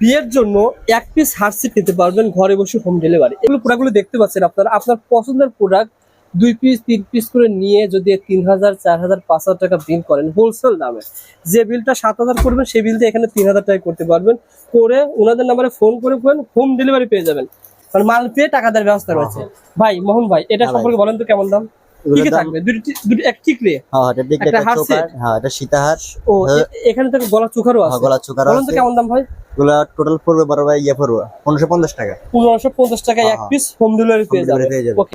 বিয়ের জন্য এক পিস হারসিট নিতে পারবেন ঘরে বসে হোম ডেলিভারি এগুলো প্রোডাক্টগুলো দেখতে পাচ্ছেন আপনারা। আপনার পছন্দের প্রোডাক্ট দুই পিস তিন পিস করে নিয়ে যদি তিন হাজার চার হাজার পাঁচ হাজার টাকা বিল করেন হোলসেল দামে। যে বিলটা সাত হাজার করবেন সেই বিলটা এখানে তিন হাজার টাকা করতে পারবেন। করে ওনাদের নাম্বারে ফোন করে করেন হোম ডেলিভারি পেয়ে যাবেন। মানে মাল পেয়ে টাকা দেওয়ার ব্যবস্থা রয়েছে। ভাই মোহন ভাই এটা হ্যাঁ সম্পর্কে বলেন তো কেমন দাম? হ্যাঁ? হ্যাঁ হ্যাঁ। এখানে তো গলা চোখারও হ্যাঁ, আছে। গলা চোকার বলুন তো কেমন দাম ভাই? এগুলা টোটাল পড়বে বড় ভাই ইয়ে পড়বে পনেরোশো পঞ্চাশ টাকা। পনেরোশো পঞ্চাশ টাকায় এক। পিস হোম ডেলিভারি পেয়ে যাবে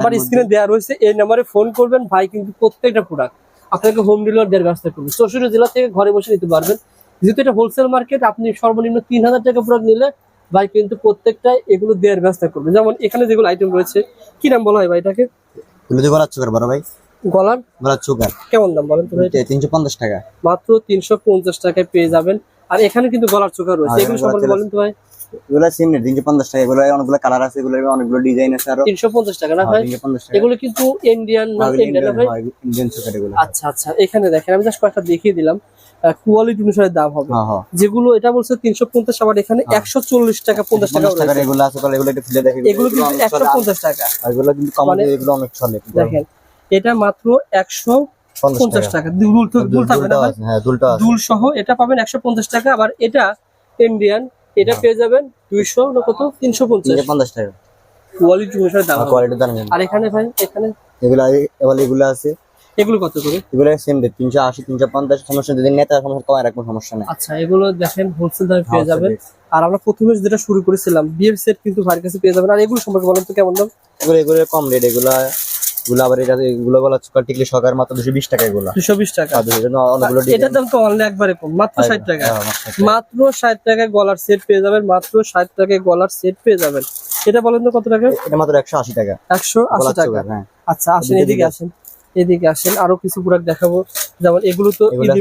আমার স্ক্রিনে দেওয়া রয়েছে এই নাম্বারে ফোন করবেন ভাই কিন্তু প্রত্যেকটা প্রোডাক্ট আপনাকে হোম ডেলিভারি দেওয়ার ব্যবস্থা করবেন চৌষট্টি জেলা থেকে ঘরে বসে নিতে পারবেন। যেহেতু এটা হোলসেল মার্কেট আপনি সর্বনিম্ন তিন হাজার টাকা প্রোডাক্ট নিলে ভাই কিন্তু প্রত্যেকটা এগুলো দেওয়ার ব্যবস্থা করবে। যেমন এখানে যেগুলো আইটেম রয়েছে কি নাম বলা হয় ভাই এটাকে? গলার চোকার বড় ভাই গলার? গলার চোকার কেমন দাম বলেন তিনশো পঞ্চাশ টাকা। মাত্র তিনশো পঞ্চাশ টাকায় পেয়ে যাবেন। আর এখানে কিন্তু গলার চোখা রয়েছে। হ্যাঁ, এগুলো সম্পর্কে বলেন তো ভাই। এগুলো সেম রেট তিনশো পঞ্চাশ টাকা। এগুলো অনেকগুলো কালার আছে এগুলো অনেকগুলো ডিজাইন আছে আরও। তিনশো পঞ্চাশ টাকা না ভাই? পঞ্চাশ টাকা। এগুলো কিন্তু ইন্ডিয়ান না ইন্ডিয়ান না ভাই? ইন্ডিয়ান এগুলো। আচ্ছা আচ্ছা এখানে দেখেন আমি জাস্ট কয়েকটা দেখিয়ে দিলাম। কোয়ালিটি অনুসারে দাম হবে। হ্যাঁ হ্যাঁ। যেগুলো এটা বলছে তিনশো পঞ্চাশ আবার এখানে হ্যাঁ। একশো চল্লিশ টাকা পঞ্চাশ টাকা পঞ্চাশ এগুলো আছে তাহলে এগুলো একটু এগুলো কিন্তু একশো পঞ্চাশ টাকা। এগুলো কিন্তু কম মানে- এগুলো অনেক চলে দেখেন এটা মাত্র একশো পঞ্চাশ টাকা। দুল দুল থাকবে না হ্যাঁ দুলটাও আছে। দুল সহ এটা পাবেন একশো পঞ্চাশ টাকা আবার এটা ইন্ডিয়ান এটা হ্যাঁ। পেয়ে যাবেন দুইশো না কত? তিনশো পঞ্চাশ। পঞ্চাশ টাকা। কোয়ালিটি অনুসারে দাম কোয়ালিটি দাম আর এখানে ভাই এখানে? এগুলো এবার এগুলো আছে। এগুলো কত করে? এগুলো সেম রেট তিনশো আশি তিনশো পঞ্চাশ। সমস্যা যদি নেতা সমস্যা কমায় রাখব সমস্যা নেই। আচ্ছা এগুলো দেখেন হোলসেল দামে পেয়ে যাবেন। আর আমরা প্রথমে যেটা শুরু করেছিলাম বিয়ের সেট কিন্তু ভাইয়ের কাছে পেয়ে যাবেন। আর এগুলো সম্পর্কে বলেন তো কেমন দাম? এগুলো এগুলো কম রেট এগুলো আবার এটা বলা টিকলি সকার মাত্র দুশো বিশ টাকা এগুলো দুশো বিশ টাকা। অনেকগুলো এটার দাম তো অনলি একবারে কম মাত্র ষাট টাকা হ্যাঁ, মাত্র ষাট টাকায়। গলার সেট পেয়ে যাবেন মাত্র ষাট টাকায় গলার সেট পেয়ে যাবেন। এটা বলেন তো কত টাকা? এটা মাত্র একশো আশি টাকা। একশো আশি টাকা। হ্যাঁ। আচ্ছা আসেন এদিকে আসেন এদিকে আসেন। আরও কিছু প্রোডাক্ট দেখাবো। যেমন এগুলো তো এগুলো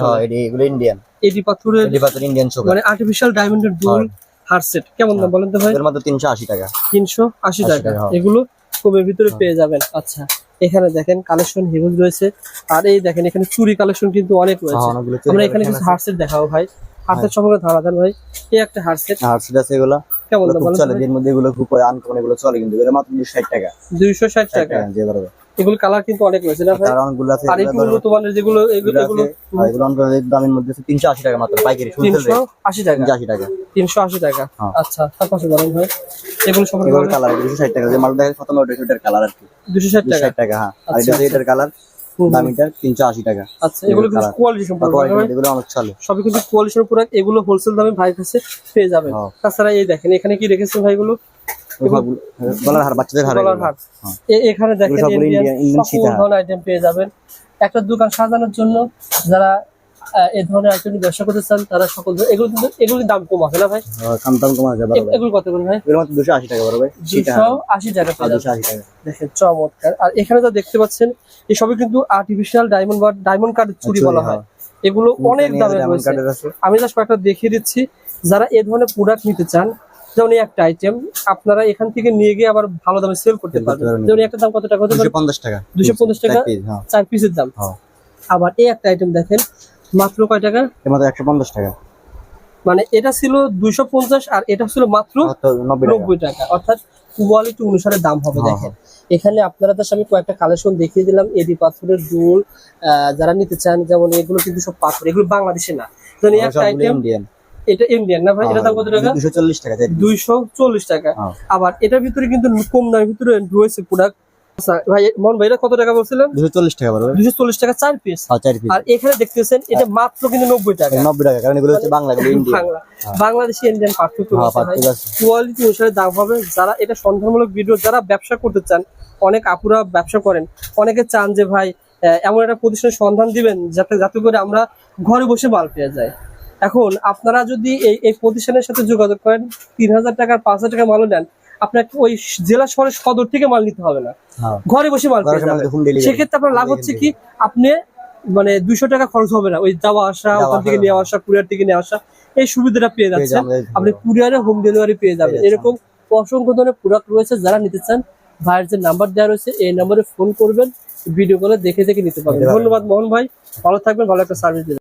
হ্যাঁ ইন্ডিয়ান এডি পাথরের এডি পাথর ইন্ডিয়ান মানে আর্টিফিশিয়াল ডায়মন্ডের দুল হার সেট কেমন দাম বলেন তো ভাই? এর মাত্র তিনশো আশি টাকা। তিনশো আশি টাকা হ্যাঁ। এগুলো কমের ভিতরে পেয়ে যাবেন। আচ্ছা এখানে দেখেন কালেকশন হিউজ রয়েছে। আর এই দেখেন এখানে চুরি কালেকশন কিন্তু অনেক হ্যাঁ রয়েছে। আমরা এখানে কিছু হারসেট দেখাবো ভাই। হারসেট সম্পর্কে ধারণা দেন ভাই। এই একটা হারসেট। আর সেটা আছে এগুলো। কেমন এগুলো চলে এর মধ্যে এগুলো খুব আনকমন এগুলো চলে কিন্তু। এর মাত্র দুশো ষাট টাকা। দুইশো ষাট ষাট টাকা জি পারবে এগুলো কালার কিন্তু অনেক রয়েছে না ভাই? অনেকগুলো আছে আর এগুলো একটু উন্নত মানের যেগুলো এগুলো এগুলো দামের মধ্যে আছে তিনশো আশি টাকা মাত্র পাইকারি শুনতে তিনশো আশি টাকা? তিনশো আশি টাকা। তিনশো আশি টাকা? হ্যাঁ। আচ্ছা তার পাশে ভাই এগুলো সম্পর্কে এগুলো কালার দুশো ষাট টাকা। যে মাল দেখে খতম ওটা কালার আর কি। দুশো ষাট দুশো টাকা ষাট টাকা? হ্যাঁ। আর এটা এটার কালার। দামিটার তিনশো আশি টাকা। আচ্ছা এগুলো কিন্তু কোয়ালিটি সম্পর্কে এগুলো অনেক সবই কিন্তু কোয়ালিটির প্রোডাক্ট এগুলো হোলসেল দামে ভাইয়ের কাছে পেয়ে যাবেন। হ্যাঁ। তাছাড়া এই দেখেন এখানে কি রেখেছেন ভাইগুলো গলার হার বাচ্চাদের হার গলার হার। হ্যাঁ। এখানে দেখেন সকল ধরনের আইটেম পেয়ে যাবেন। একটা দোকান সাজানোর জন্য যারা এই ধরনের আইটেম ব্যবসা করতে চান তারা সকল এগুলো কিন্তু এগুলোর দাম কম আছে না ভাই? হ্যাঁ, দাম কমা যাবে এগুলো কত করে ভাই? এগুলো মাত্র দুশো আশি টাকা দুশো আশি টাকা পেয়ে যাবেন দুশো আশি টাকা। দেখেন চমৎকার। আর এখানে যা দেখতে পাচ্ছেন এই সবই কিন্তু আর্টিফিশিয়াল ডায়মন্ড বা ডায়মন্ড কার্ড চুরি চুরি, বলা হয়। এগুলো অনেক দামের রয়েছে। আমি জাস্ট কয়েকটা দেখিয়ে দিচ্ছি। যারা এই ধরনের প্রোডাক্ট নিতে চান যেমন একটা আইটেম আপনারা এখান থেকে নিয়ে গিয়ে আবার ভালো দামে সেল করতে পারবেন। যেমন একটা দাম কত টাকা হতে দুশো পারে পঞ্চাশ টাকা। 250 টাকা? চার piece, হ্যাঁ। পিসের দাম। হ্যাঁ। আবার এই একটা আইটেম দেখেন মাত্র কয় টাকা? মাত্র একশো পঞ্চাশ টাকা। মানে এটা ছিল দুইশো পঞ্চাশ আর এটা ছিল মাত্র নব্বই টাকা। অর্থাৎ কোয়ালিটি অনুসারে দাম হবে হ্যাঁ, দেখেন। এখানে আপনারা তো আমি কয়েকটা কালেকশন দেখিয়ে দিলাম। এডি পাথরের দুল আহ, যারা নিতে চান যেমন এগুলো কিন্তু সব পাথর এগুলো বাংলাদেশে না। একটা আইটেম ইন্ডিয়ান এটা ইন্ডিয়ান না ভাই? এটা দাম কত টাকা? দুশো চল্লিশ টাকা চার piece। দুইশো চল্লিশ টাকা। হ্যাঁ। আবার এটার ভিতরে কিন্তু কম দামের ভিতরে রয়েছে প্রোডাক্ট ভাই মন ভাই এটা কত টাকা বলছিলেন? টাকা টাকা চার পিস হ্যাঁ চার পিস আর এখানে দেখতেছেন এটা মাত্র কিন্তু নব্বই টাকা। নব্বই টাকা কারণ এগুলো হচ্ছে বাংলা এগুলো ইন্ডিয়ান বাংলাদেশি ইন্ডিয়ান পার্থক্য হ্যাঁ রয়েছে ভাই। পার্থক্য আছে। কোয়ালিটি অনুসারে দাম হবে। যারা এটা সন্ধানমূলক ভিডিও যারা ব্যবসা করতে চান অনেক আপুরা ব্যবসা করেন। অনেকে চান যে ভাই এমন একটা প্রতিষ্ঠানের সন্ধান দিবেন যাতে যাতে করে আমরা ঘরে বসে মাল পেয়ে যাই। এখন আপনারা যদি এই এই প্রতিষ্ঠানের সাথে যোগাযোগ করেন তিন হাজার টাকার পাঁচ হাজার টাকা মালও নেন আপনাকে ওই জেলা শহরের সদর থেকে মাল নিতে হবে না। হ্যাঁ। ঘরে বসে মাল সেক্ষেত্রে আপনার লাভ হচ্ছে কি আপনি মানে দুইশো টাকা খরচ হবে না ওই যাওয়া আসা ওখান থেকে নিয়ে আসা কুরিয়ার থেকে নিয়ে আসা এই সুবিধাটা পেয়ে যাচ্ছেন। আপনি কুরিয়ারে হোম ডেলিভারি পেয়ে যাবেন। এরকম অসংখ্য ধরনের প্রোডাক্ট রয়েছে যারা নিতে চান ভাইয়ের যে নাম্বার দেওয়া রয়েছে এই নাম্বারে ফোন করবেন ভিডিও কলে দেখে দেখে নিতে পারবেন। ধন্যবাদ মোহন ভাই ভালো থাকবেন ভালো একটা সার্ভিস দিবেন।